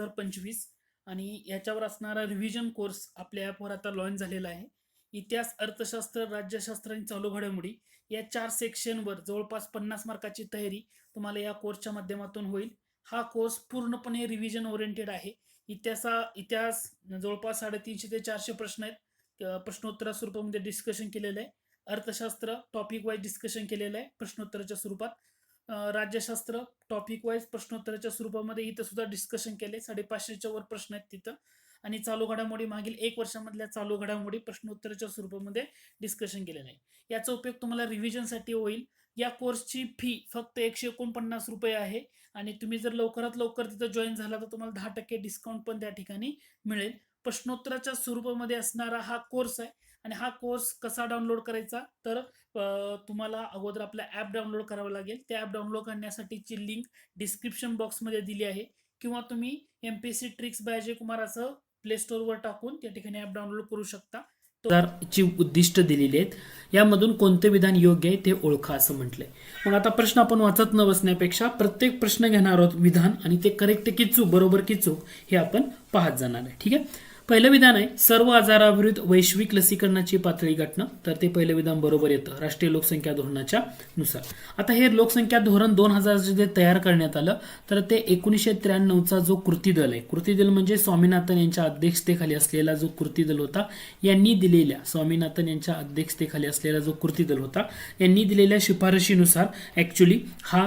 हजार पंचवीस आणि याच्यावर असणारा रिव्हिजन कोर्स आपल्या ॲपवर आता लॉन्च झालेला आहे. इतिहास अर्थशास्त्र राज्यशास्त्र आणि चालू घडामोडी या चार सेक्शनवर जवळपास पन्नास मार्काची तयारी तुम्हाला या कोर्सच्या माध्यमातून होईल. हा कोर्स पूर्णपणे रिव्हिजन ओरिएंटेड आहे. इतिहासा इतिहास जवळपास साडेतीनशे ते चारशे प्रश्न आहेत. प्रश्नोत्तरा स्वरूपामध्ये डिस्कशन केलेलं आहे. अर्थशास्त्र टॉपिक वाईज डिस्कशन केलेलं आहे प्रश्नोत्तराच्या स्वरूपात. राज्यशास्त्र टॉपिक वाईज प्रश्नोत्तराच्या स्वरूपामध्ये इथं सुद्धा डिस्कशन केले. साडेपाचशेच्या वर प्रश्न आहेत तिथं. आणि चालू घडामोडी मागील एक वर्षामधल्या चालू घडामोडी प्रश्नोत्तराच्या स्वरूपामध्ये डिस्कशन केलेलं आहे. याचा उपयोग तुम्हाला रिव्हिजनसाठी होईल. या कोर्सची फी फक्त एकशे एकोणपन्नास रुपये आहे. आणि तुम्ही जर लवकरात लवकर तिथं जॉईन झाला तर तुम्हाला दहा टक्के डिस्काउंट पण त्या ठिकाणी मिळेल. प्रश्नोत्तराच्या स्वरूपामध्ये असणारा हा कोर्स आहे. आणि हा कोर्स कसा डाउनलोड करायचा? तर तुम्हाला अगोदर आपला ॲप डाउनलोड करावं लागेल. त्या ॲप डाउनलोड करण्यासाठीची लिंक डिस्क्रिप्शन बॉक्समध्ये दिली आहे. किंवा तुम्ही M P C tricks by Ajay Kumar असं प्ले स्टोअरवर टाकून त्या ठिकाणी ॲप डाउनलोड करू शकता. ची उद्दिष्ट दिलेली आहेत. यामधून कोणते विधान योग्य आहे ते ओळखा असं म्हटलंय. मग आता प्रश्न आपण वाचत न बसण्यापेक्षा प्रत्येक प्रश्न घेणार आहोत विधान आणि ते करेक्ट की चूक बरोबर की चूक हे आपण पाहत जाणार आहे. ठीक आहे? पहिलं विधान आहे सर्व आजाराविरुद्ध वैश्विक लसीकरणाची पातळी गाठणं. तर ते पहिलं विधान बरोबर येतं राष्ट्रीय लोकसंख्या धोरणाच्या नुसार. आता हे लोकसंख्या धोरण दोन हजार जे तयार करण्यात आलं तर ते एकोणीसशे त्र्याण्णवचा जो कृती दल आहे कृती दल म्हणजे स्वामीनाथन यांच्या अध्यक्षतेखाली असलेला जो कृती दल होता यांनी दिलेल्या स्वामीनाथन यांच्या अध्यक्षतेखाली असलेला जो कृती दल होता यांनी दिलेल्या शिफारशीनुसार ऍक्च्युली हा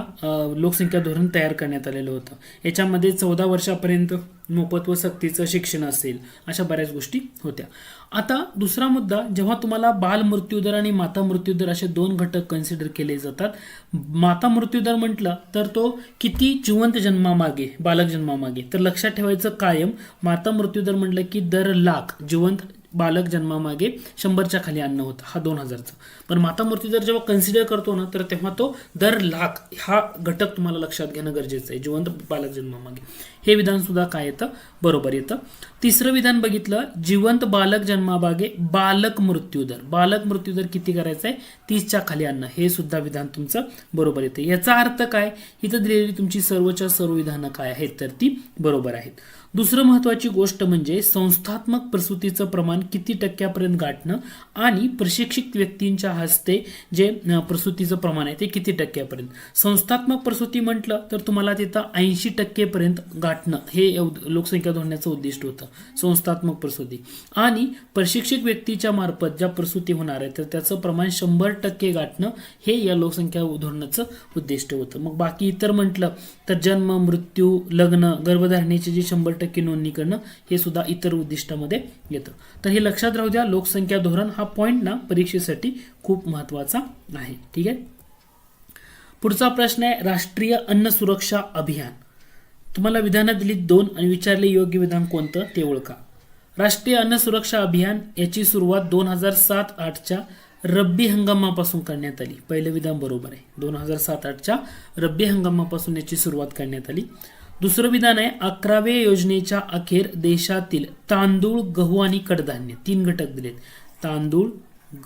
लोकसंख्या धोरण तयार करण्यात आलेलं होतं. याच्यामध्ये चौदा वर्षापर्यंत मोफत व सक्तीचं शिक्षण असेल अशा बऱ्याच गोष्टी होत्या. आता दुसरा मुद्दा जेव्हा तुम्हाला बाल मृत्यूदर आणि माता मृत्यूदर असे दोन घटक कन्सिडर केले जातात माता मृत्यूदर म्हटलं तर तो किती जिवंत जन्मामागे बालक जन्मामागे. तर लक्षात ठेवायचं कायम माता मृत्यूदर म्हटलं की दर लाख जिवंत बालक जन्मामागे शंभरच्या खाली अन्न होतं. हा दोन हजारचा. पण माता मृत्यूदर जेव्हा कन्सिडर करतो ना तर तेव्हा तो दर लाख हा घटक तुम्हाला लक्षात घेणं गरजेचं आहे. जिवंत बालक जन्मामागे. हे विधान सुद्धा काय येतं? बरोबर येतं. तिसरं विधान बघितलं जिवंत बालक जन्मामागे बालक मृत्यूदर बालक मृत्यूदर किती करायचा आहे? तीसच्या खाली अन्न. हे सुद्धा विधान तुमचं बरोबर येतं. याचा अर्थ काय? इथं दिलेली तुमची सर्वच्या सर्व विधानं काय आहेत? तर ती बरोबर आहेत. दुसरं महत्वाची गोष्ट म्हणजे संस्थात्मक प्रसूतीचं प्रमाण किती टक्क्यापर्यंत गाठणं आणि प्रशिक्षित व्यक्तींच्या हस्ते जे प्रसूतीचं प्रमाण आहे ते किती टक्क्यापर्यंत. संस्थात्मक प्रसूती म्हटलं तर तुम्हाला तिथं ऐंशी टक्केपर्यंत गाठणं हे लोकसंख्या धोरणाचं उद्दिष्ट होतं संस्थात्मक प्रसूती. आणि प्रशिक्षित व्यक्तीच्या मार्फत ज्या प्रसूती होणार आहे तर त्याचं प्रमाण शंभर टक्के गाठणं हे या लोकसंख्या धोरणाचं उद्दिष्ट होतं. मग बाकी इतर म्हटलं तर जन्म मृत्यू लग्न गर्भधारणेचे जे शंभर टक्के नोंदणी करणं हे सुद्धा इतर उद्दिष्टामध्ये येतं. तर हे लक्षात राहू द्या लोकसंख्या धोरण हा पॉईंट ना परीक्षेसाठी खूप महत्त्वाचा आहे. ठीक आहे? पुढचा प्रश्न आहे राष्ट्रीय अन्न सुरक्षा अभियान. तुम्हाला विधानं दिली दोन आणि विचारले योग्य विधान कोणतं ते ओळखा. राष्ट्रीय अन्न सुरक्षा अभियान याची सुरुवात दोन हजार सात आठच्या रब्बी हंगामापासून करण्यात आली. पहिलं विधान बरोबर आहे. दोन हजार सात आठच्या रब्बी हंगामापासून याची सुरुवात करण्यात आली. दुसरं विधान आहे अकराव्या योजनेच्या अखेर देशातील तांदूळ गहू आणि कडधान्य तीन घटक दिलेत. तांदूळ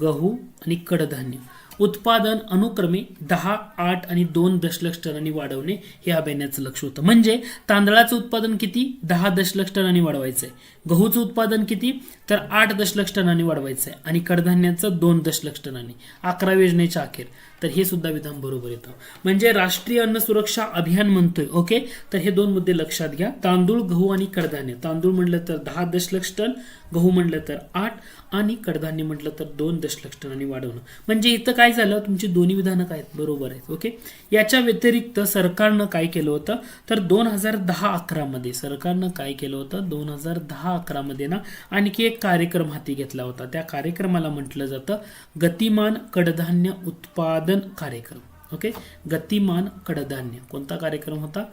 गहू आणि कडधान्य. उत्पादन अनुक्रमे दहा आठ आणि दोन दशलक्ष टनांनी वाढवणे हे अभियानाचं लक्ष होतं. म्हणजे तांदळाचं उत्पादन किती? दहा दशलक्ष टनांनी वाढवायचं आहे गहूचं उत्पादन किती? तर आठ दशलक्ष टनांनी वाढवायचं आहे आणि कडधान्याचं दोन दशलक्ष टनांनी. अकरा योजनेच्या अखेर. तर हे सुद्धा विधान बरोबर येतं. म्हणजे राष्ट्रीय अन्न सुरक्षा अभियान म्हणतोय ओके तर हे दोन मुद्दे लक्षात घ्या. तांदूळ गहू आणि कडधान्य. तांदूळ म्हटलं तर दहा दशलक्ष टन गहू म्हटलं तर आठ आणि कडधान्य म्हटलं तर दोन दशलक्ष टनांनी वाढवणं. म्हणजे इथं काय झालं? तुमची दोन्ही विधानं काय आहेत? बरोबर आहेत ओके याच्या व्यतिरिक्त सरकारनं काय केलं होतं? तर दोन हजार दहा अकरामध्ये सरकारनं काय केलं होतं? दोन हजार दहा अकरामध्ये ना आणखी एक कार्यक्रम हाती घेतला होता. त्या कार्यक्रमाला म्हटलं जातं गतिमान कडधान्य उत्पादन कार्यक्रम. ओके गतिमान कडधान्य. कोणता कार्यक्रम होता?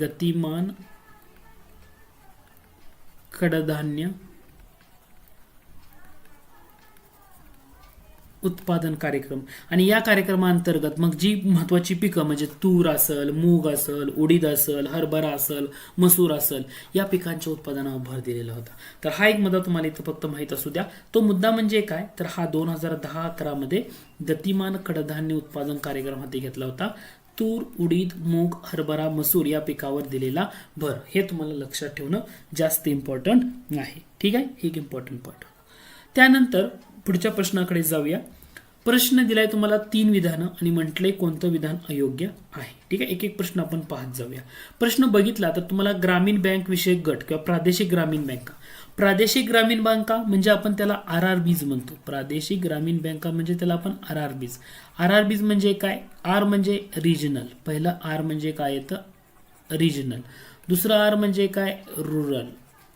गतिमान कडधान्य उत्पादन कार्यक्रम. आणि या कार्यक्रमाअंतर्गत मग जी महत्वाची पिकं म्हणजे तूर असल मूग असल उडीद असल हरभरा असल मसूर असल या पिकांच्या उत्पादनावर भर दिलेला होता. तर हा एक मुद्दा तुम्हाला इथं फक्त माहीत असू द्या. तो मुद्दा म्हणजे काय? तर हा दोन हजार दहा अकरामध्ये गतिमान कडधान्य उत्पादन कार्यक्रम हाती घेतला होता. तूर उडीद मूग हरभरा मसूर या पिकावर दिलेला भर. हे तुम्हाला लक्षात ठेवणं जास्त इम्पॉर्टंट आहे ठीक आहे? एक इम्पॉर्टंट पॉईंट त्यानंतर पुढच्या प्रश्नाकडे जाऊया. प्रश्न दिलाय तुम्हाला तीन विधानं आणि म्हटलंय कोणतं विधान अयोग्य आहे. ठीक आहे? एक एक प्रश्न आपण पाहत जाऊया. प्रश्न बघितला तर तुम्हाला ग्रामीण बँक विषयक गट किंवा प्रादेशिक ग्रामीण बँका. प्रादेशिक ग्रामीण बँका म्हणजे आपण त्याला आर आर बीज म्हणतो. प्रादेशिक ग्रामीण बँका म्हणजे त्याला आपण R R Bs. R R Bs म्हणजे काय? आर म्हणजे रिजनल पहिलं आर म्हणजे काय येतं? रिजनल दुसरं आर म्हणजे काय? रुरल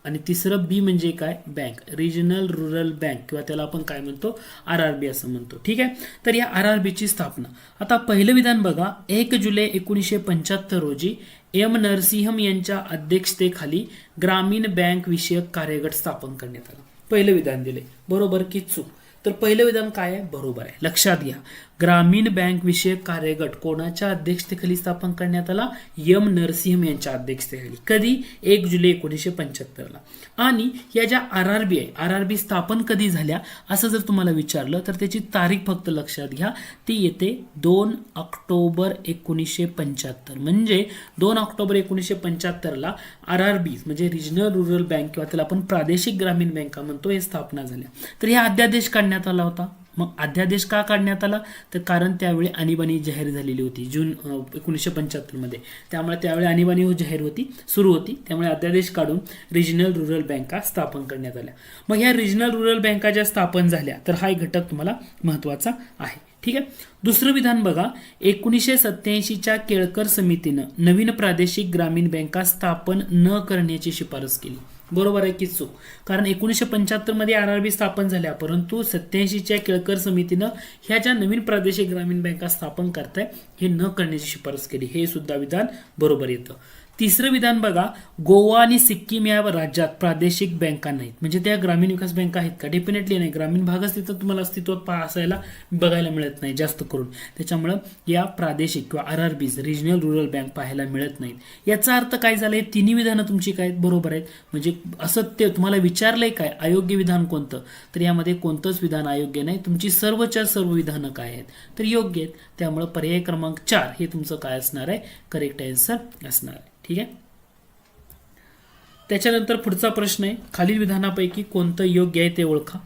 आणि तिसरं बी म्हणजे काय? बँक रिजनल रुरल बँक किंवा त्याला आपण काय म्हणतो? आर आर बी असं म्हणतो. ठीक आहे? तर या आर आर बीची स्थापना. आता पहिलं विधान बघा. एक जुलै एकोणीसशे पंच्याहत्तर रोजी एम नरसिंहम यांच्या अध्यक्षतेखाली ग्रामीण बँक विषयक कार्यगट स्थापन करण्यात आला. पहिलं विधान दिले. बरोबर की चूक? तर पहिलं विधान काय आहे? बरोबर आहे. लक्षात घ्या. ग्रामीण बँक विषयक कार्यगट कोणाच्या अध्यक्षतेखाली स्थापन करण्यात आला? यम नरसिंह यांच्या अध्यक्षतेखाली. कधी? एक जुलै एकोणीसशे पंच्याहत्तरला. आणि या ज्या आर आर बी आहे आर आर बी स्थापन कधी झाल्या? असं जर तुम्हाला विचारलं तर त्याची तारीख फक्त लक्षात घ्या. ती येते दोन ऑक्टोबर एकोणीसशे पंच्याहत्तर. म्हणजे दोन ऑक्टोबर एकोणीसशे पंच्याहत्तरला आर आर बी म्हणजे रिजनल रुरल बँक किंवा त्याला आपण प्रादेशिक ग्रामीण बँका म्हणतो हे स्थापना झाल्या. तर ह्या अध्यादेश काढण्यात आला होता. मग अध्यादेश का काढण्यात आला? तर कारण त्यावेळी आणीबाणी जाहीर झालेली होती जून एकोणीसशे पंच्याहत्तरमध्ये त्यामुळे त्यावेळी आणीबाणी हो जाहीर होती सुरू होती. त्यामुळे अध्यादेश काढून रिजनल रुरल बँका स्थापन करण्यात आल्या. मग ह्या रिजनल रुरल बँका ज्या स्थापन झाल्या तर हा एक घटक तुम्हाला महत्त्वाचा आहे. ठीक आहे? दुसरं विधान बघा. एकोणीसशे सत्याऐंशीच्या केळकर समितीनं नवीन प्रादेशिक ग्रामीण बँका स्थापन न करण्याची शिफारस केली. बरोबर आहे की चूक कारण एकोणीसशे पंच्याहत्तरमध्ये आर आर बी स्थापन झाल्या परंतु सत्याऐंशीच्या केळकर समितीनं ह्या ज्या नवीन प्रादेशिक ग्रामीण बँका स्थापन करताय हे न करण्याची शिफारस केली. हे सुद्धा विधान बरोबर येतं. तिसरं विधान बघा गोवा आणि सिक्कीम या राज्यात प्रादेशिक बँका नाहीत. म्हणजे त्या ग्रामीण विकास बँका आहेत का? डेफिनेटली नाही. ग्रामीण भागच तिथं तुम्हाला अस्तित्वात पा असायला बघायला मिळत नाही जास्त करून. त्याच्यामुळं या प्रादेशिक किंवा R R Bs regional rural bank पाहायला मिळत नाहीत. याचा अर्थ काय झालं? हे तिन्ही विधानं तुमची काय आहेत? बरोबर आहेत? म्हणजे असं ते तुम्हाला विचारलंय काय? अयोग्य विधान कोणतं? तर यामध्ये कोणतंच विधान अयोग्य नाही. तुमची सर्वच्या सर्व विधानं काय आहेत? तर योग्य आहेत. त्यामुळं पर्याय क्रमांक चार हे तुमचं काय असणार आहे? करेक्ट आन्सर असणार आहे. ठीक आहे? त्याच्यानंतर पुढचा प्रश्न आहे खालील विधानापैकी कोणतं योग्य आहे ते ओळखा.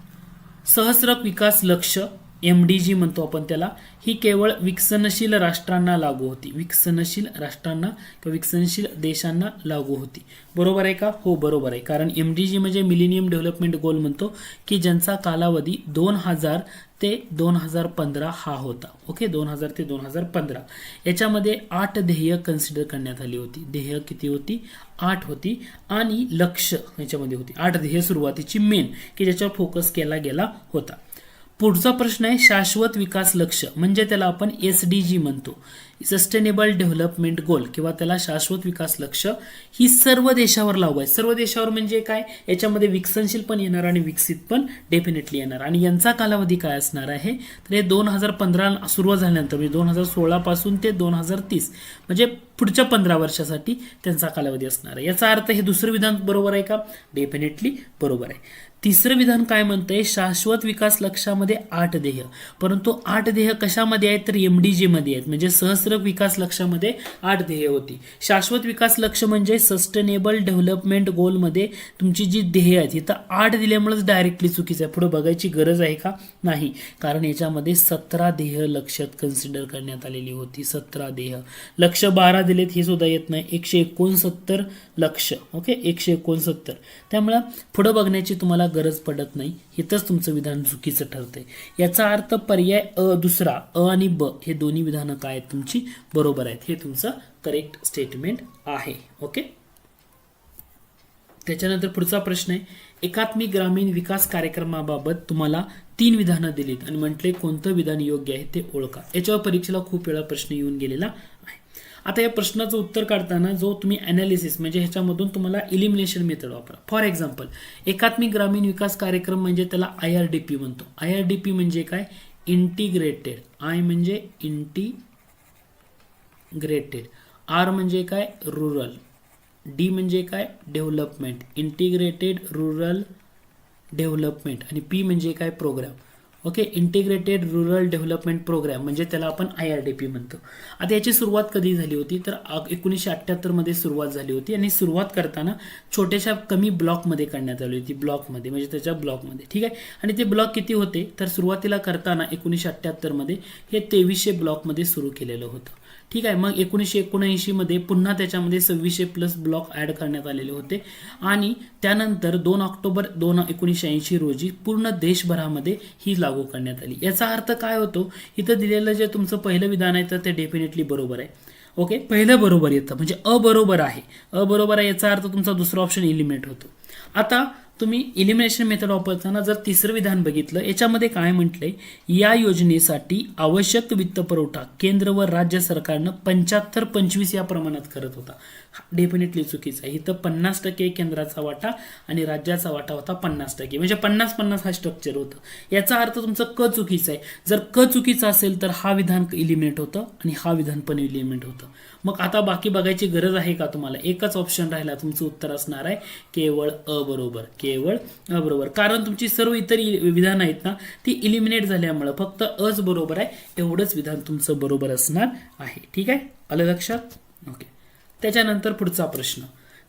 सहस्रक विकास लक्ष एम डी जी म्हणतो आपण त्याला ही केवळ विकसनशील राष्ट्रांना लागू होती. विकसनशील राष्ट्रांना किंवा विकसनशील देशांना लागू होती. बरोबर आहे का? हो बरोबर आहे. कारण एम डी जी म्हणजे मिलेनियम डेव्हलपमेंट गोल म्हणतो की ज्यांचा कालावधी दोन हजार ते दोन हजार पंधरा हा होता. ओके दोन हजार ते दोन हजार पंधरा. याच्यामध्ये आठ ध्येय कन्सिडर करण्यात आली होती. ध्येय किती होती? आठ होती. आणि लक्ष याच्यामध्ये होती. आठ ध्येय सुरुवातीची मेन की ज्याच्यावर फोकस केला गेला होता. पुढचा प्रश्न आहे शाश्वत विकास लक्ष. म्हणजे त्याला आपण एस डी जी म्हणतो. सस्टेनेबल डेव्हलपमेंट गोल किंवा त्याला शाश्वत विकास लक्ष ही सर्व देशावर लागू आहे. सर्व देशावर म्हणजे काय? याच्यामध्ये विकसनशील पण येणार आणि विकसित पण डेफिनेटली येणार. आणि यांचा कालावधी काय असणार आहे? तर हे दोन हजार पंधरा सुरुवात झाल्यानंतर म्हणजे दोन हजार सोळा पासून ते दोन हजार तीस म्हणजे पुढच्या पंधरा वर्षासाठी त्यांचा कालावधी असणार आहे. याचा अर्थ हे दुसरं विधान बरोबर आहे का? डेफिनेटली बरोबर आहे. तिसरं विधान काय म्हणतंय? शाश्वत विकास लक्ष्यामध्ये आठ ध्येय परंतु आठ ध्येय कशामध्ये आहेत? तर एम डी जीमध्ये आहेत. म्हणजे सहस्र विकास लक्ष्यामध्ये आठ ध्येय होती. शाश्वत विकास लक्ष म्हणजे सस्टेनेबल डेव्हलपमेंट गोलमध्ये तुमची जी ध्येय आहेत इथं आठ दिल्यामुळेच डायरेक्टली चुकीचं आहे. पुढे बघायची गरज आहे का? नाही. कारण याच्यामध्ये सतरा ध्येय लक्षात कन्सिडर करण्यात आलेली होती. सतरा ध्येय लक्ष बारा दिलेत हे सुद्धा येत नाही. एकशे एकोणसत्तर लक्ष. ओके? एकशे एकोणसत्तर. त्यामुळं पुढं बघण्याची तुम्हाला गरज पडत नाही इथंच तुमचं विधान चुकीचं ठरतंय याचा अर्थ पर्याय अ दुसरा अ आणि ब हे दोन्ही विधानं काय आहेत तुमची? बरोबर आहेत. हे तुमचं करेक्ट स्टेटमेंट आहे. ओके त्याच्यानंतर पुढचा प्रश्न आहे. एकात्मिक ग्रामीण विकास कार्यक्रमाबाबत तुम्हाला तीन विधानं दिलीत आणि म्हटले कोणतं विधान योग्य आहे ते ओळखा. याच्यावर परीक्षेला खूप वेळा प्रश्न येऊन गेलेला आहे. आता या प्रश्नाचं उत्तर काढताना जो तुम्ही अनालिसिस म्हणजे ह्याच्यामधून तुम्हाला इलिमिनेशन मेथड वापरा. फॉर एक्झाम्पल एकात्मिक ग्रामीण विकास कार्यक्रम म्हणजे त्याला आय आर डी पी म्हणतो. आय आर डी पी म्हणजे काय? इंटिग्रेटेड आय म्हणजे इंटिग्रेटेड आर म्हणजे काय? रुरल डी म्हणजे काय? डेव्हलपमेंट इंटिग्रेटेड रुरल डेव्हलपमेंट आणि पी म्हणजे काय? Programme okay integrated rural development programme म्हणजे त्याला आपण आय आर डी पी म्हणतो. आता याची सुरुवात कधी झाली होती? तर एकोणीसशे अठ्ठ्याहत्तरमध्ये सुरुवात झाली होती आणि सुरुवात करताना छोट्याशा कमी ब्लॉकमध्ये करण्यात आली होती ब्लॉकमध्ये म्हणजे त्याच्या ब्लॉकमध्ये. ठीक आहे? आणि ते ब्लॉक किती होते? तर सुरुवातीला करताना एकोणीसशे अठ्ठ्याहत्तरमध्ये हे तेवीसशे ब्लॉकमध्ये सुरू केलेलं होतं. ठीक आहे मग एकोणीसशे एकोणऐंशीमध्ये पुन्हा त्याच्यामध्ये सव्वीसशे प्लस ब्लॉक ॲड करण्यात आलेले होते. आणि त्यानंतर दोन ऑक्टोबर दोन एकोणीसशे ऐंशी रोजी पूर्ण देशभरामध्ये ही लागू करण्यात आली. याचा अर्थ काय होतो? इथं दिलेलं जे तुमचं पहिलं विधान आहे तर ते डेफिनेटली बरोबर आहे. ओके पहिलं बरोबर येतं. म्हणजे अबरोबर आहे. अबरोबर आहे याचा अर्थ तुमचा दुसरा ऑप्शन इलिमिनेट होतो. आता तुम्ही इलिमिनेशन मेथड वापरताना जर तिसरं विधान बघितलं याच्यामध्ये काय म्हटलंय? या योजनेसाठी आवश्यक वित्तपुरवठा केंद्र व राज्य सरकारनं पंच्याहत्तर पंचवीस या प्रमाणात करत होता. डेफिनेटली चुकीचं आहे. इथं पन्नास टक्के केंद्राचा वाटा आणि राज्याचा वाटा होता पन्नास टक्के. म्हणजे पन्नास पन्नास हा स्ट्रक्चर होतं. याचा अर्थ तुमचं क चुकीचं आहे. जर क चुकीचं असेल तर हा विधान इलिमिनेट होतं आणि हा विधान पण इलिमिनेट होतं. मग आता बाकी बघायची गरज आहे का तुम्हाला? एकच ऑप्शन राहिला तुमचं उत्तर असणार आहे केवळ अ बरोबर. केवळ अ बरोबर. कारण तुमची सर्व इतर विधान आहेत ना ती इलिमिनेट झाल्यामुळं फक्त अच बरोबर आहे एवढंच विधान तुमचं बरोबर असणार आहे. ठीक आहे? आलं लक्षात? त्याच्यानंतर पुढचा प्रश्न.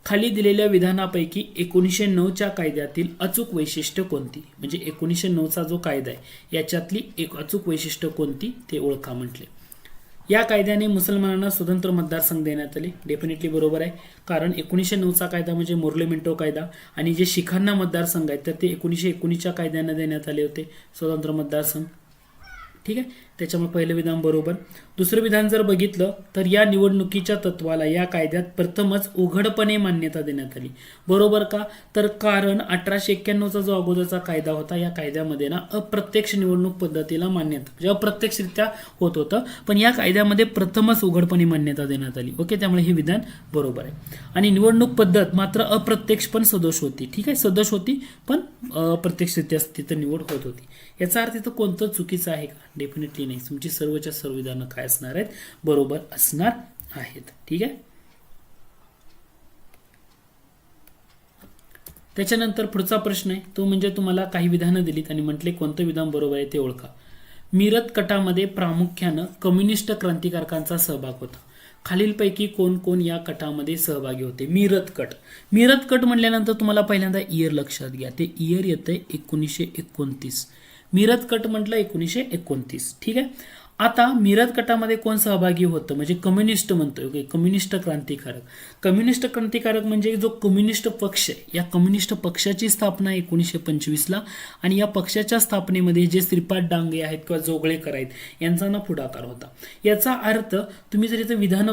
खाली दिलेल्या विधानापैकी एकोणीसशे नऊच्या कायद्यातील अचूक वैशिष्ट्य कोणती? म्हणजे एकोणीसशे नऊचा जो कायदा आहे याच्यातली एक अचूक वैशिष्ट्य कोणती? ते ओळखा म्हटले. या कायद्याने मुसलमानांना स्वतंत्र मतदारसंघ देण्यात आले. डेफिनेटली बरोबर आहे. कारण एकोणीसशे नऊचा कायदा म्हणजे मोर्लेमेंटो कायदा. आणि जे शिखांना मतदारसंघ आहेत तर ते एकोणीसशे एकोणीसच्या कायद्यांना देण्यात आले होते. स्वतंत्र मतदारसंघ. ठीक आहे? त्याच्यामुळे पहिलं विधान बरोबर. दुसरं विधान जर बघितलं तर या निवडणुकीच्या तत्वाला या कायद्यात प्रथमच उघडपणे मान्यता देण्यात आली. बरोबर का? तर कारण अठराशे एक्क्याण्णवचा जो अगोदरचा कायदा होता या कायद्यामध्ये ना अप्रत्यक्ष निवडणूक पद्धतीला मान्यता म्हणजे अप्रत्यक्षरित्या होत होतं. पण या कायद्यामध्ये प्रथमच उघडपणे मान्यता देण्यात आली. ओके? त्यामुळे हे विधान बरोबर आहे. आणि निवडणूक पद्धत मात्र अप्रत्यक्ष पण सदोष होती. ठीक आहे? सदोष होती पण अप्रत्यक्षरित्या तिथं निवड होत होती. याचा अर्थ इथं कोणतं चुकीचं आहे का? डेफिनेटली नाही. तुमची सर्वच्या सर्व विधानं काय असणार आहेत? बरोबर असणार आहेत. ठीक आहे? त्याच्यानंतर पुढचा प्रश्न आहे. तो म्हणजे तुम्हाला काही विधानं दिलीत आणि म्हटले कोणतं विधान बरोबर आहे ते ओळखा. मिरत कटामध्ये प्रामुख्यानं कम्युनिस्ट क्रांतिकारकांचा सहभाग होता. खालीलपैकी कोण कोण या कटामध्ये सहभागी होते? मिरत कट. मिरत कट म्हटल्यानंतर तुम्हाला पहिल्यांदा इयर लक्षात घ्या. ते इयर येतंय एकोणीसशे एकोणतीस. मिरत कट म्हटलं एकोणीसशे एकोणतीस. ठीक आहे? आता मिरत गटामध्ये कोण सहभागी होतं? म्हणजे कम्युनिस्ट म्हणतोय ओके कम्युनिस्ट क्रांतिकारक. कम्युनिस्ट क्रांतिकारक म्हणजे जो कम्युनिस्ट पक्ष आहे. या कम्युनिस्ट पक्षाची स्थापना एकोणीसशे पंचवीसला आणि या पक्षाच्या स्थापनेमध्ये जे श्रीपाद डांगे आहेत किंवा जोगळेकर आहेत यांचा ना पुढाकार होता. याचा अर्थ तुम्ही जर याचं विधान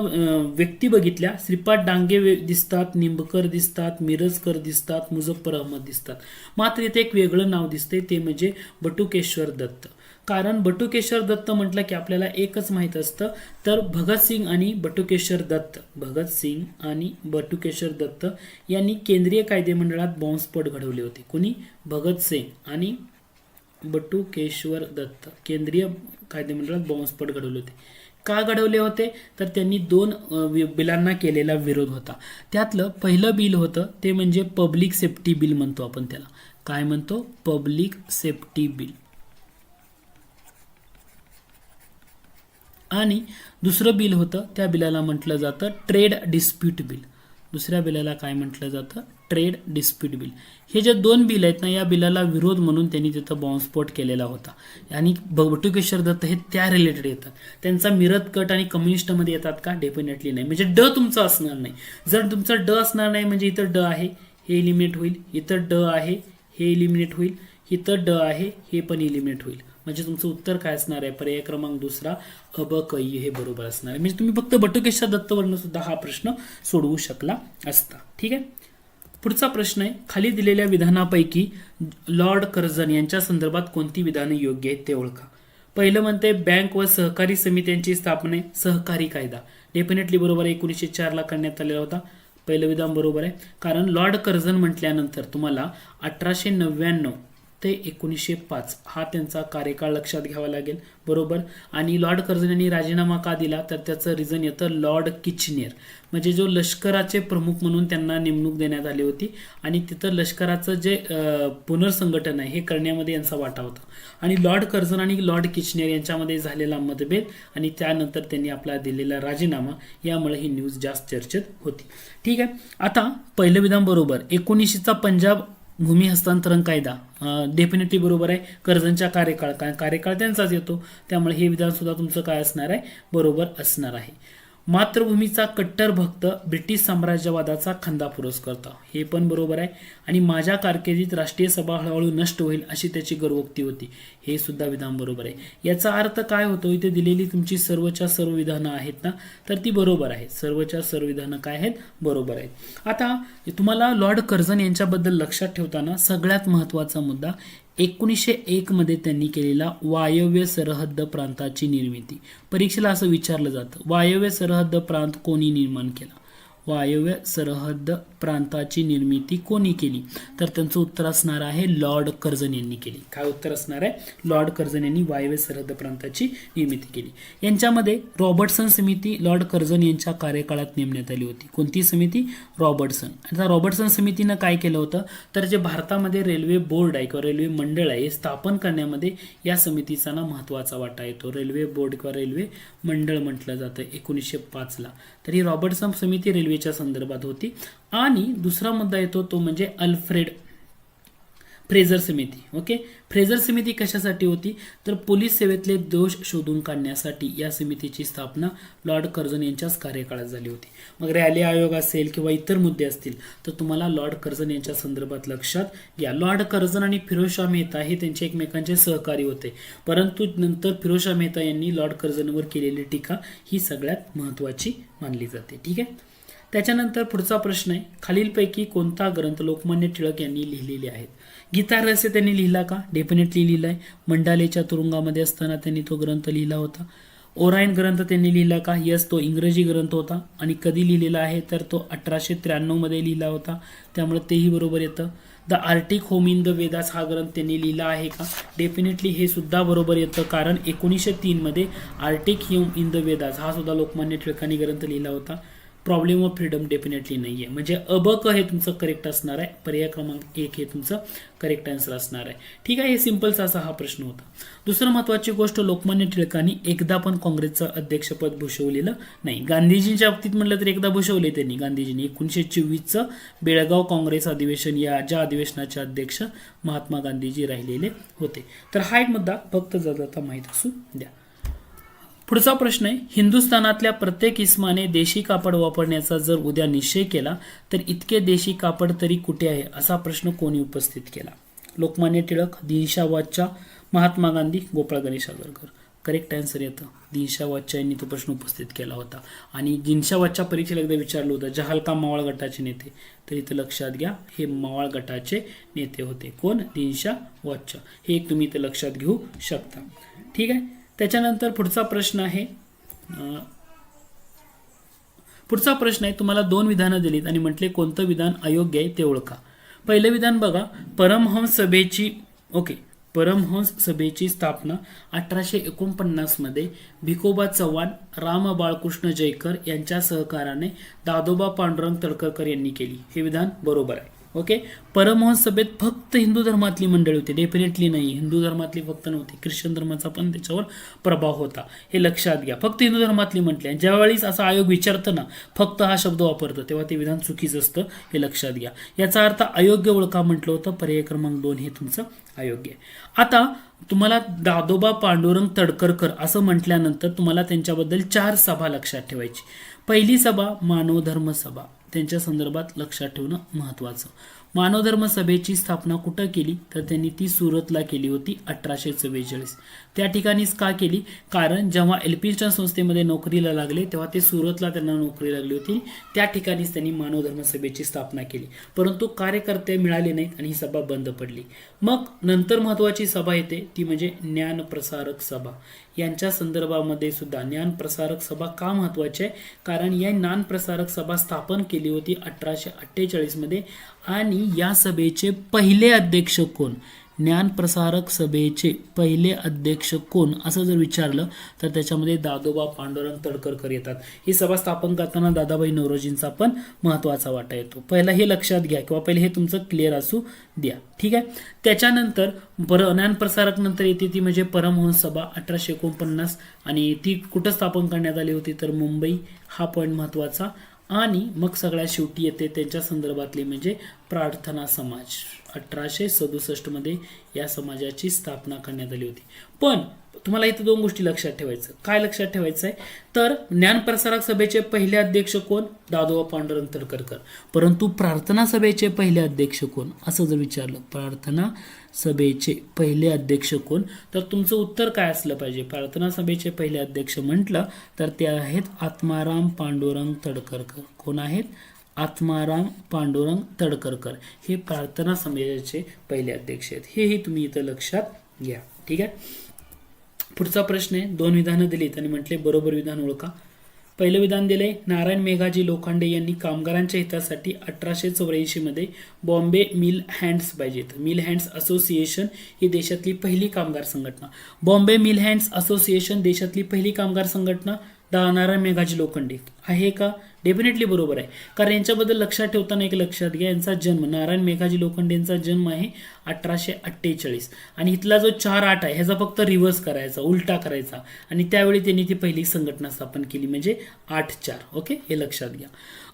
व्यक्ती बघितल्या श्रीपाद डांगे वे- दिसतात निंबकर दिसतात मिरजकर दिसतात मुझफ्फर अहमद दिसतात. मात्र इथे एक वेगळं नाव दिसते ते म्हणजे बटुकेश्वर दत्त. कारण बटुकेश्वर दत्त म्हटलं की आपल्याला एकच माहीत असतं. तर भगतसिंग आणि बटुकेश्वर दत्त भगतसिंग आणि बटुकेश्वर दत्त यांनी केंद्रीय कायदे मंडळात बॉम्बस्फोट घडवले होते. कोणी? भगतसिंग आणि बटुकेश्वर दत्त केंद्रीय कायदेमंडळात बॉम्बस्फोट घडवले होते. का घडवले होते? तर त्यांनी दोन वि- बिलांना केलेला विरोध होता. त्यातलं पहिलं बिल होतं ते म्हणजे पब्लिक सेफ्टी बिल म्हणतो आपण त्याला. काय म्हणतो? Public safety bill. आणि दुसरं बिल होतं त्या बिलाला म्हटलं जातं ट्रेड डिस्प्यूट बिल दुसऱ्या बिलाला काय म्हटलं जातं? ट्रेड डिस्प्यूट बिल हे जे दोन बिल आहेत ना या बिलाला विरोध म्हणून त्यांनी तिथं बॉम्बस्फोट केलेला होता. आणि बटुकेश्वर दत्त हे त्या रिलेटेड येतात. त्यांचा मिरत कट आणि कम्युनिस्टमध्ये येतात का? डेफिनेटली नाही. म्हणजे ड तुमचं असणार नाही. जर तुमचं ड असणार नाही म्हणजे इथं ड आहे हे इलिमिनेट होईल. इथं ड आहे हे इलिमिनेट होईल. इथं ड आहे हे पण इलिमिनेट होईल. म्हणजे तुमचं उत्तर काय असणार आहे? पर्याय क्रमांक दुसरा अब कई हे बरोबर असणार आहे. म्हणजे तुम्ही फक्त बटुकेश्वर दत्तवरनं सुद्धा हा प्रश्न सोडवू शकला असता. ठीक आहे? पुढचा प्रश्न आहे खाली दिलेल्या विधानापैकी लॉर्ड कर्जन यांच्या संदर्भात कोणती विधाने योग्य आहेत ते ओळखा. पहिलं म्हणते बँक व सहकारी समित्यांची स्थापना सहकारी कायदा. डेफिनेटली बरोबर आहे एकोणीसशे चारला करण्यात आलेला होता. पहिलं विधान बरोबर आहे. कारण लॉर्ड कर्झन म्हटल्यानंतर तुम्हाला अठराशे नव्याण्णव ते एकोणीसशे पाच. हा त्यांचा कार्यकाळ लक्षात घ्यावा लागेल. बरोबर? आणि लॉर्ड कर्झन यांनी राजीनामा का दिला? तर त्याचं रिझन येतं लॉर्ड किचनेर. म्हणजे जो लष्कराचे प्रमुख म्हणून त्यांना नेमणूक देण्यात आली होती. आणि तिथं लष्कराचं जे पुनर्संघटन आहे हे करण्यामध्ये यांचा वाटा होता. आणि लॉर्ड कर्झन आणि लॉर्ड किचनेर यांच्यामध्ये झालेला मतभेद आणि त्यानंतर त्यांनी आपला दिलेला राजीनामा यामुळे ही न्यूज जास्त चर्चेत होती. ठीक आहे? आता पहिलं विधान बरोबर. एकोणीसशेचा पंजाब भूमी हस्तांतरण कायदा. डेफिनेटली बरोबर आहे. कर्जांच्या कार्यकाळ कारण कार्यकाळ त्यांचाच येतो. त्यामुळे हे विधानसुद्धा तुमचं काय असणार आहे? बरोबर असणार आहे. मातृभूमीचा कट्टर भक्त ब्रिटिश साम्राज्यवादाचा खंदा पुरस्कर्ता. हे पण बरोबर आहे. आणि माझ्या कारकिर्दीत राष्ट्रीय सभा हळूहळू नष्ट होईल अशी त्याची गर्वोक्ती होती. हे सुद्धा विधान बरोबर आहे. याचा अर्थ काय होतो? इथे दिलेली तुमची सर्वच्या सर्व विधानं आहेत ना? तर ती बरोबर आहे. सर्वच्या सर्व विधानं काय आहेत? बरोबर आहेत. आता तुम्हाला लॉर्ड कर्झन यांच्याबद्दल लक्षात ठेवताना सगळ्यात महत्त्वाचा मुद्दा एकोणीसशे एकमध्ये त्यांनी केलेला वायव्य सरहद्द प्रांताची निर्मिती. परीक्षेला असं विचारलं जातं वायव्य सरहद्द प्रांत कोणी निर्माण केला? वायव्य सरहद्द प्रांताची निर्मिती कोणी केली? तर त्यांचं उत्तर असणार आहे लॉर्ड कर्जन यांनी केली. काय उत्तर असणार आहे? लॉर्ड कर्जन यांनी वायव्य सरहद्द प्रांताची निर्मिती केली. यांच्यामध्ये रॉबर्टसन समिती लॉर्ड कर्जन यांच्या कार्यकाळात नेमण्यात आली होती. कोणती समिती? रॉबर्टसन. आता रॉबर्टसन समितीनं काय केलं होतं? तर जे भारतामध्ये रेल्वे बोर्ड आहे किंवा रेल्वे मंडळ आहे हे स्थापन करण्यामध्ये या समितीचा ना महत्त्वाचा वाटा येतो. रेल्वे बोर्ड किंवा रेल्वे मंडळ म्हटलं जातं एकोणीसशे पाचला. तर ही रॉबर्टसन समिती रेल्वेच्या संदर्भात होती. आणि दुसरा मुद्दा येतो तो म्हणजे अल्फ्रेड फ्रेझर समिती. ओके? फ्रेझर समिती कशासाठी होती? तर पोलीस सेवेतले दोष शोधून काढण्यासाठी या समितीची स्थापना लॉर्ड कर्जन यांच्याच कार्यकाळात झाली होती. मग रॅली आयोग असेल किंवा इतर मुद्दे असतील तर तुम्हाला लॉर्ड कर्जन यांच्या संदर्भात लक्षात घ्या. लॉर्ड कर्जन आणि फिरोजशाह मेहता हे त्यांचे एकमेकांचे सहकारी होते. परंतु नंतर फिरोजशाह मेहता यांनी लॉर्ड कर्जनवर केलेली टीका ही सगळ्यात महत्त्वाची मानली जाते. ठीक आहे? त्याच्यानंतर पुढचा प्रश्न आहे खालीलपैकी कोणता ग्रंथ लोकमान्य टिळक यांनी लिहिलेले आहेत? गीता रहस्य त्यांनी लिहिला का? डेफिनेटली लिहिलाय मंडालेच्या तुरुंगामध्ये असताना त्यांनी तो ग्रंथ लिहिला होता. ओरायन ग्रंथ त्यांनी लिहिला का? यस तो इंग्रजी ग्रंथ होता. आणि कधी लिहिलेला आहे? तर तो अठराशे त्र्याण्णवमध्ये लिहिला होता. त्यामुळे तेही बरोबर येतं. The Arctic home in the Vedas हा ग्रंथ त्यांनी लिहिला आहे का? डेफिनेटली हे सुद्धा बरोबर येतं कारण एकोणीसशे तीनमध्ये Arctic home in the Vedas हा सुद्धा लोकमान्य टिळकांनी ग्रंथ लिहिला होता. प्रॉब्लेम ऑफ फ्रीडम डेफिनेटली नाही आहे म्हणजे अबक हे तुमचं करेक्ट असणार आहे पर्याय क्रमांक एक हे तुमचं करेक्ट आन्सर असणार आहे. ठीक आहे हे सिम्पलचा असा हा प्रश्न होता. दुसरं महत्त्वाची गोष्ट लोकमान्य टिळकांनी एकदा पण काँग्रेसचं अध्यक्षपद भूषवलेलं नाही. गांधीजींच्या बाबतीत म्हटलं तर एकदा भूषवले त्यांनी. गांधीजींनी एकोणीसशे चोवीसचं बेळगाव काँग्रेस अधिवेशन या ज्या अधिवेशनाचे अध्यक्ष महात्मा गांधीजी राहिलेले होते. तर हा एक मुद्दा फक्त जाता माहीत असू द्या. पुढचा प्रश्न आहे हिंदुस्थानातल्या प्रत्येक इस्माने देशी कापड वापरण्याचा जर उद्या निश्चय केला तर इतके देशी कापड तरी कुठे आहे असा प्रश्न कोणी उपस्थित केला? लोकमान्य टिळक दिनशावादच्या महात्मा गांधी गोपाळ गणेश आगरकर. करेक्ट आन्सर येतं. दिनशावादच्या यांनी तो प्रश्न उपस्थित केला होता. आणि दिनशावादच्या परीक्षेला एकदा विचारलं होतं जहालका मावळ गटाचे नेते? तर इथं लक्षात घ्या हे मावळ गटाचे नेते होते. कोण? दिनशा वादच्या हे एक तुम्ही इथं लक्षात घेऊ शकता. ठीक आहे? त्याच्यानंतर पुढचा प्रश्न आहे पुढचा प्रश्न आहे तुम्हाला दोन विधानं दिलीत आणि म्हटले कोणतं विधान अयोग्य आहे ते ओळखा. पहिलं विधान बघा परमहंस सभेची ओके परमहंस सभेची स्थापना अठराशे एकोणपन्नासमध्ये भिकोबा चव्हाण राम बाळकृष्ण जयकर यांच्या सहकाराने दादोबा पांडुरंग तळकरकर यांनी केली. हे विधान बरोबर आहे. ओके परमहंस सभेत फक्त हिंदू धर्मातली मंडळी होती. डेफिनेटली नाही. हिंदू धर्मातली फक्त नव्हती. ख्रिश्चन धर्माचा पण त्याच्यावर प्रभाव होता. हे लक्षात घ्या. फक्त हिंदू धर्मातली म्हटली आणि ज्यावेळेस असा आयोग विचारतं ना फक्त हा शब्द वापरतो तेव्हा ते विधान चुकीचं असतं हे लक्षात घ्या. याचा अर्थ अयोग्य ओळखा म्हटलं होतं. पर्याय क्रमांक दोन हे तुमचं अयोग्य आहे. आता तुम्हाला दादोबा पांडुरंग तडकरकर असं म्हटल्यानंतर तुम्हाला त्यांच्याबद्दल चार सभा लक्षात ठेवायची. पहिली सभा मानव धर्म सभा. त्यांच्या संदर्भात लक्षात ठेवणं महत्त्वाचं मानवधर्म सभेची स्थापना कुठं केली? तर त्यांनी ती सुरतला केली होती अठराशे चव्वेचाळीस. त्या ठिकाणीच का केली? कारण जेव्हा एल्पिन्स्टन संस्थेमध्ये नोकरीला लागले तेव्हा ते सुरतला त्यांना नोकरी लागली होती. त्या ठिकाणीच त्यांनी मानवधर्म सभेची स्थापना केली. परंतु कार्यकर्ते मिळाले नाहीत आणि ही सभा बंद पडली. मग नंतर महत्त्वाची सभा येते ती म्हणजे ज्ञानप्रसारक सभा. यांच्या संदर्भामध्ये सुद्धा ज्ञानप्रसारक सभा का महत्त्वाची आहे? कारण या ज्ञानप्रसारक सभा स्थापन केली होती अठराशे अठ्ठेचाळीसमध्ये. आणि या सभेचे पहिले अध्यक्ष कोण? ज्ञानप्रसारक सभेचे पहिले अध्यक्ष कोण? असं जर विचारलं तर त्याच्यामध्ये दादोबा पांडुरंग तडकरकर येतात. ही सभा स्थापन करताना दादाबाई नवरोजींचा पण महत्त्वाचा वाटा येतो. पहिला हे लक्षात घ्या किंवा पहिले हे तुमचं क्लिअर असू द्या. ठीक आहे? त्याच्यानंतर पर ज्ञानप्रसारक नंतर येते ती म्हणजे परमहंस सभा अठराशे एकोणपन्नास आणि ती कुठं स्थापन करण्यात आली होती? तर मुंबई हा पॉईंट महत्त्वाचा. आणि मग सगळ्या शेवटी येते त्यांच्या संदर्भातली म्हणजे प्रार्थना समाज. अठराशे सदुसष्टमध्ये या समाजाची स्थापना करण्यात आली होती. पण तुम्हाला इथं दोन गोष्टी लक्षात ठेवायचं. काय लक्षात ठेवायचं आहे तर ज्ञानप्रसारक सभेचे पहिले अध्यक्ष कोण? दादोबा पांडुरंग तडकरकर. परंतु प्रार्थना सभेचे पहिले अध्यक्ष कोण? असं जर विचारलं प्रार्थना सभेचे पहिले अध्यक्ष कोण? तर तुमचं उत्तर काय असलं पाहिजे? प्रार्थना सभेचे पहिले अध्यक्ष म्हटलं तर ते आहेत आत्माराम पांडुरंग तडकरकर. कोण आहेत? आत्माराम पांडुरंग तडकरकर हे प्रार्थना समाजाचे पहिले अध्यक्ष आहेत. हेही तुम्ही इथं लक्षात घ्या. ठीक आहे? पुढचा प्रश्न आहे. दोन विधानं दिलीत आणि म्हटले बरोबर विधान ओळखा. पहिलं विधान दिले नारायण मेघाजी लोखंडे यांनी कामगारांच्या हितासाठी अठराशे चौऱ्याऐंशी मध्ये बॉम्बे मिल हँड्स पाहिजेत मिल हँड्स असोसिएशन ही देशातली पहिली कामगार संघटना. बॉम्बे मिल हँड्स असोसिएशन देशातली पहिली कामगार संघटना? दा नारायण मेघाजी लोखंडे. आहे का? डेफिनेटली बरोबर आहे. कारण यांच्याबद्दल लक्षात ठेवताना एक लक्षात घ्या यांचा जन्म नारायण मेघाजी लोखंडे यांचा जन्म आहे अठराशे अठ्ठेचाळीस. आणि इथला जो चार आठ आहे ह्याचा फक्त रिव्हर्स करायचा उलटा करायचा. आणि त्यावेळी त्यांनी ती पहिली संघटना स्थापन केली म्हणजे आठ चार. ओके हे लक्षात घ्या.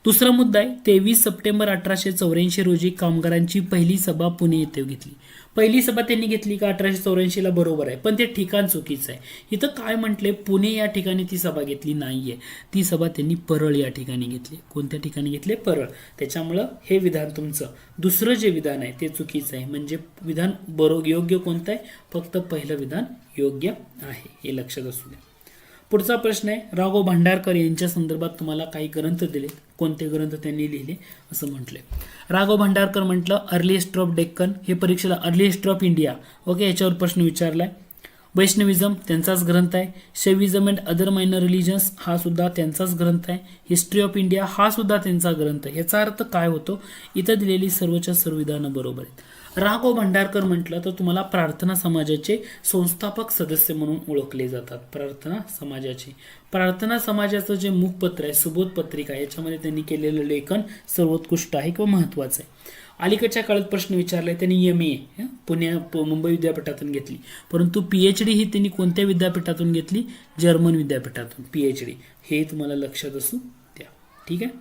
दुसरा मुद्दा आहे तेवीस सप्टेंबर अठराशे चौऱ्याऐंशी रोजी कामगारांची पहिली सभा पुणे येथे घेतली. पहिली सभा त्यांनी घेतली का अठराशे चौऱ्याऐंशीला बरोबर आहे. पण ते ठिकाण चुकीचं आहे. इथं काय म्हटले पुणे या ठिकाणी ती सभा घेतली नाहीये. ती सभा त्यांनी परळ या ठिकाणी घेतली. कोणत्या ठिकाणी घेतले? परळ. त्याच्यामुळं हे विधान तुमचं. दुसरं जे विधान आहे ते चुकीचं आहे. म्हणजे विधान बरो योग्य कोणतं आहे? फक्त पहिलं विधान योग्य आहे. हे लक्षात असू द्या. पुढचा प्रश्न आहे राघव भांडारकर यांच्या संदर्भात तुम्हाला काही ग्रंथ दिले कोणते ग्रंथ त्यांनी लिहिले? असं म्हटलंय. राघव भांडारकर म्हटलं अर्लिएस्ट ऑफ डेक्कन हे परीक्षेला अर्लिएस्ट ऑफ इंडिया ओके याच्यावर प्रश्न विचारलाय. वैष्णविझम त्यांचाच ग्रंथ आहे. Shaivism and other minor religions हा सुद्धा त्यांचाच ग्रंथ आहे. हिस्ट्री ऑफ इंडिया हा सुद्धा त्यांचा ग्रंथ आहे. याचा अर्थ काय होतो? इथं दिलेली सर्वच्या सर्व विधानं बरोबर आहेत. राघव भांडारकर म्हटलं तर तुम्हाला प्रार्थना समाजाचे संस्थापक सदस्य म्हणून ओळखले जातात. प्रार्थना समाजाचे. प्रार्थना समाजाचं जे मुखपत्र आहे सुबोध पत्रिका याच्यामध्ये त्यांनी केलेलं लेखन सर्वोत्कृष्ट आहे किंवा महत्त्वाचं आहे. अलीकडच्या काळात प्रश्न विचारलाय त्यांनी एम ए पुण्या मुंबई विद्यापीठातून घेतली. परंतु पी एच डी ही त्यांनी कोणत्या विद्यापीठातून घेतली? जर्मन विद्यापीठातून. पी एच डी हे तुम्हाला लक्षात असू द्या. ठीक आहे?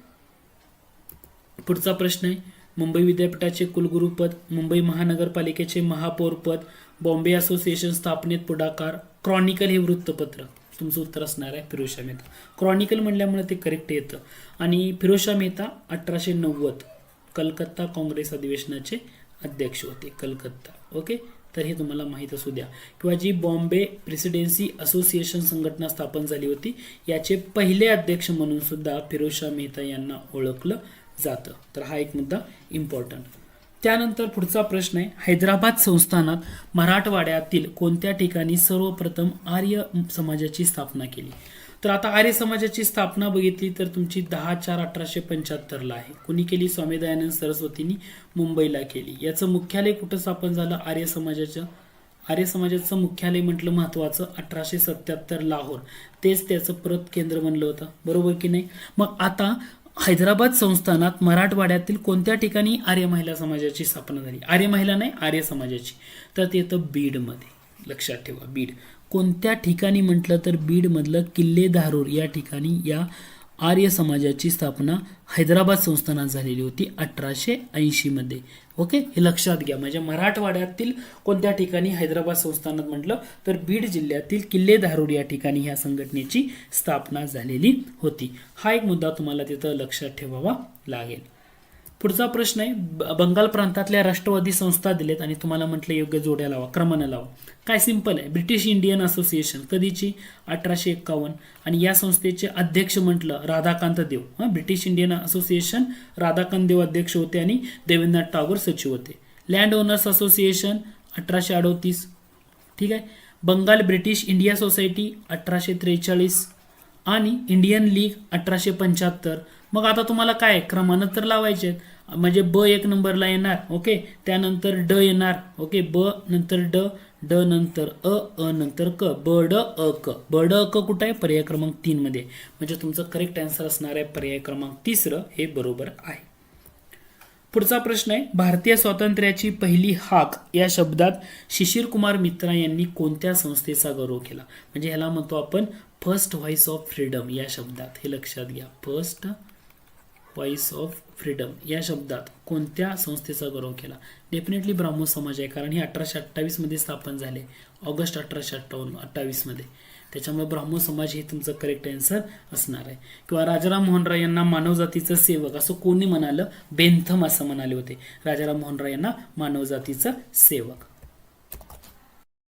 पुढचा प्रश्न आहे. मुंबई विद्यापीठाचे कुलगुरुपद मुंबई महानगरपालिकेचे महापौरपद बॉम्बे असोसिएशन स्थापनेत पुढाकार क्रॉनिकल हे वृत्तपत्र. तुमचं उत्तर असणार आहे फिरोशा मेहता. क्रॉनिकल म्हणल्यामुळे ते करेक्ट येतं. आणि फिरोशा मेहता अठराशे नव्वद कलकत्ता काँग्रेस अधिवेशनाचे अध्यक्ष होते. कलकत्ता. ओके? तर हे तुम्हाला माहीत असू द्या. किंवा जी बॉम्बे प्रेसिडेन्सी असोसिएशन संघटना स्थापन झाली होती याचे पहिले अध्यक्ष म्हणून सुद्धा फिरोजशा मेहता यांना ओळखलं जातं. तर हा एक मुद्दा इम्पॉर्टंट त्यानंतर पुढचा प्रश्न आहे हैदराबाद संस्थानात मराठवाड्यातील कोणत्या ठिकाणी सर्वप्रथम आर्य समाजाची स्थापना केली? तर आता आर्य समाजाची स्थापना बघितली तर तुमची दहा चार अठराशे पंच्याहत्तरला आहे. कुणी केली? स्वामी दयानंद सरस्वतींनी मुंबईला केली. याचं मुख्यालय कुठं स्थापन झालं? आर्य समाजाचं आर्य समाजाचं मुख्यालय म्हटलं महत्वाचं अठराशे सत्याहत्तर लाहोर. तेच त्याचं परत केंद्र बनलं होतं. बरोबर की नाही? मग आता हैदराबाद संस्थानात मराठवाड्यातील कोणत्या ठिकाणी आर्य महिला समाजाची स्थापना झाली? आर्य महिला नाही आर्य समाजाची. तर ते येतं बीडमध्ये. लक्षात ठेवा बीड. कोणत्या ठिकाणी म्हटलं तर बीडमधलं किल्ले धारूर या ठिकाणी या आर्य समाजाची स्थापना हैदराबाद संस्थानात झालेली होती अठराशे ऐंशीमध्ये ओके हे लक्षात घ्या. म्हणजे मराठवाड्यातील कोणत्या ठिकाणी हैदराबाद संस्थानात म्हटलं तर बीड जिल्ह्यातील किल्ले धारूर या ठिकाणी ह्या संघटनेची स्थापना झालेली होती. हा एक मुद्दा तुम्हाला तिथं लक्षात ठेवावा लागेल. पुढचा प्रश्न आहे ब- बंगाल प्रांतातल्या राष्ट्रवादी संस्था दिलेत आणि तुम्हाला म्हटलं योग्य जोड्या लावा क्रमानं लावा. काय सिंपल आहे ब्रिटिश इंडियन असोसिएशन कधीची? अठराशे एक्कावन्न. आणि या संस्थेचे अध्यक्ष म्हटलं राधाकांत देव. हां British Indian association Radhakant Dev अध्यक्ष होते आणि देवेंद्रनाथ टागोर सचिव होते. लँड ओनर्स असोसिएशन अठराशे अडोतीस. ठीक आहे? बंगाल ब्रिटिश इंडिया सोसायटी अठराशे त्रेचाळीस. आणि इंडियन लीग अठराशे पंच्याहत्तर. मग आता तुम्हाला काय? क्रमानं तर लावायचे आहेत. म्हणजे ब एक नंबरला येणार ओके? त्यानंतर ड येणार ओके? ब नंतर ड ड नंतर अ अ नंतर क. ब ड अ क. ब ड अ क कुठं आहे? पर्याय क्रमांक तीन मध्ये. म्हणजे तुमचं करेक्ट आन्सर असणार आहे पर्याय क्रमांक तिसरं. हे बरोबर आहे. पुढचा प्रश्न आहे भारतीय स्वातंत्र्याची पहिली हाक या शब्दात शिशिर कुमार मित्रा यांनी कोणत्या संस्थेचा गौरव केला? म्हणजे ह्याला म्हणतो आपण फर्स्ट व्हॉइस ऑफ फ्रीडम या शब्दात. हे लक्षात घ्या. फर्स्ट व्हॉइस ऑफ फ्रीडम या शब्दात कोणत्या संस्थेचा गौरव केला? डेफिनेटली ब्राह्मो समाज आहे कारण ही अठराशे अठ्ठावीसमध्ये स्थापन झाले. ऑगस्ट अठराशे अठ्ठावन्न अठ्ठावीसमध्ये त्याच्यामुळे ब्राह्मो समाज हे तुमचं करेक्ट आन्सर असणार आहे. किंवा राजाराम मोहन राय यांना मानवजातीचं सेवक असं कोणी म्हणालं? बेंथम असं म्हणाले होते. राजाराम मोहन राय यांना मानवजातीचं सेवक.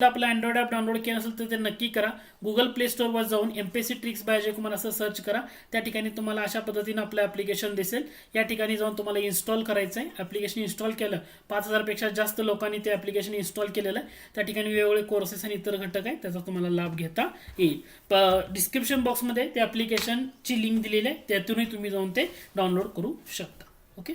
आपला अँड्रॉइड ॲप डाउनलोड केलं असेल तर ते नक्की करा. गुगल प्ले स्टोअरवर जाऊन M P C tricks by Ajay Kumar असं सर्च करा. त्या ठिकाणी तुम्हाला अशा पद्धतीनं आपलं ॲप्लिकेशन दिसेल. या ठिकाणी जाऊन तुम्हाला इन्स्टॉल करायचं आहे ॲप्लिकेशन इन्स्टॉल केलं पाच हजारपेक्षा जास्त लोकांनी ते ॲप्लिकेशन इन्स्टॉल केलेलं आहे. त्या ठिकाणी वेगवेगळे कोर्सेस आणि इतर घटक आहे त्याचा तुम्हाला लाभ घेता येईल. प डिस्क्रिप्शन बॉक्समध्ये ते ॲप्लिकेशनची लिंक दिलेली आहे. त्यातूनही तुम्ही जाऊन ते डाउनलोड करू शकता. ओके